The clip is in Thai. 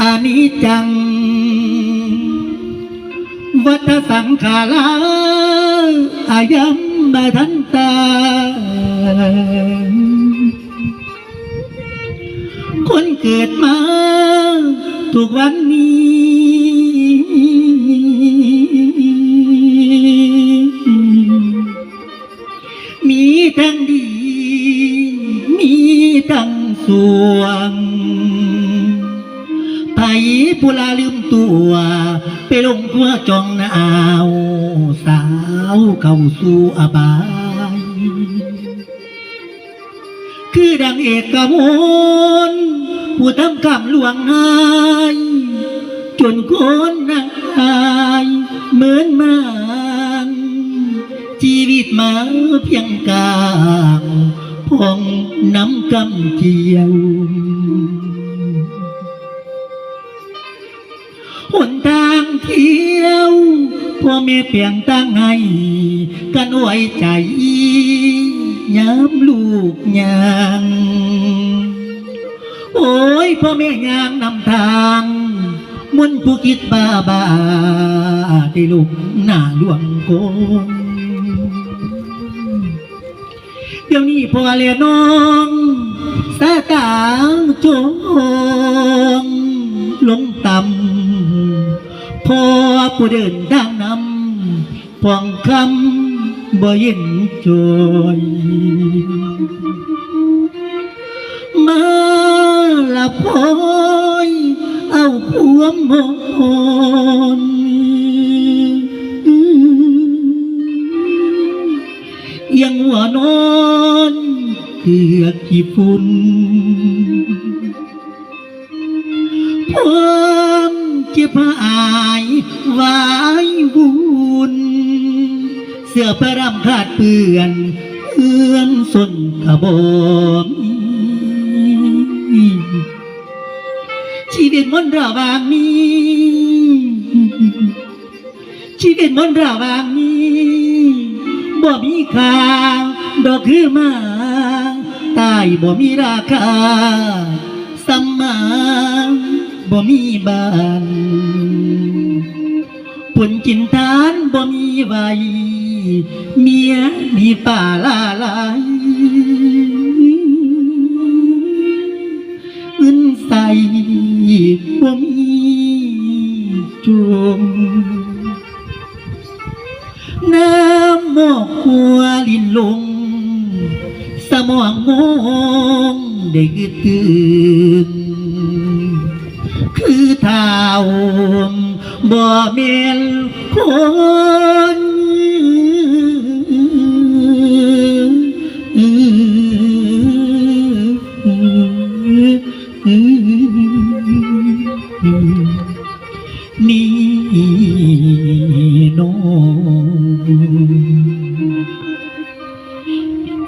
อานิจัง วัฏสังขาราอายัมบาทันตา คนเกิดมาทุกวันนี้ มีทั้งดี มีทั้งสวง ไผผู้ลาลืมตัว ไปลงทัวจองนาวสาวเข้าสู่อบาย คือดังเอกมลผู้ทำกรรมหลวงหายจนโคนนายเหมือนมางชีวิตมาเพียงกลางพองน้ำกำเกี่ยว หนทางเที่ยวพ่อแม่เปลี่ยงตั้งให้กันไว้ใจย้ำลูกยางโอ้ยพ่อแม่ยางนำทางมุนผู้คิดบ้าบ้าได้ลูกหน้าหลวงโกงเดี๋ยวนี้พ่อเลียน้องสาตางจง ผู้เดินทางนำพองคำบ่ย็นจอยมาละพอยเอาพวมมอนยังหัวนอนเกือกขี้ฝุ่นความเจ็บหาย วายวุ่นเสื้อพระรำขาดเปื่อนเอื้อนสนขบมชีวิตมนระวางนี้ชีวิตมนระวางนี้บ่มีค่าดอกคือมาตายบ่มีราคาสัมมาบ่มีบาน ผลกินทานบ่มีไวเมียมีป่าลาลายเงินใส่บ่มีจวงน้ำหมอกหัวลินลง สมองมองได้คือตื่นคือเท้า บ่เมนคนนี่